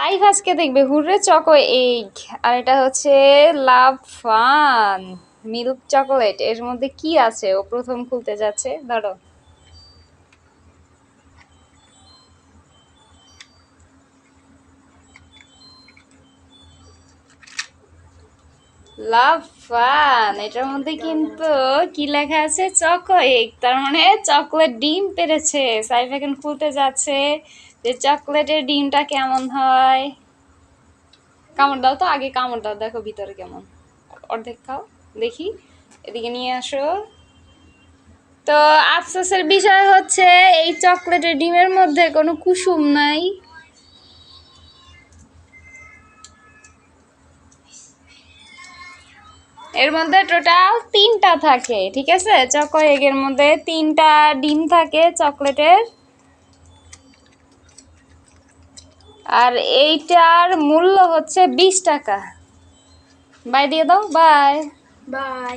সাইফ আজকে দেখবে, hurray choco egg আর এটা হচ্ছে লাভ ফান, মিল্ক চকোলেট। এর মধ্যে কি আছে? ও প্রথম খুলতে যাচ্ছে। ধরো। Love fun. এটার মধ্যে কিন্তু কি লেখা আছে? চকো এগ তার মানে চকলেট ডিম পেরেছে। সাইফ এখন খুলতে যাচ্ছে যে চকলেটের ডিমটা কেমন হয়। কামড় দাও তো আগে, কামড় দাও। দেখো ভিতরে কেমন। অর্ধেক খাও, দেখি। এদিকে নিয়ে আসো। তো আফসোসের বিষয় হচ্ছে, এই চকলেটের ডিমের মধ্যে কোনো কুসুম নাই। এর মধ্যে টোটাল তিনটা থাকে, ঠিক আছে? চকো এগের মধ্যে তিনটা ডিম থাকে চকলেটের। আর এইটার মূল্য হচ্ছে বিশ টাকা। বাই দিয়ে দাও, বাই। বাই।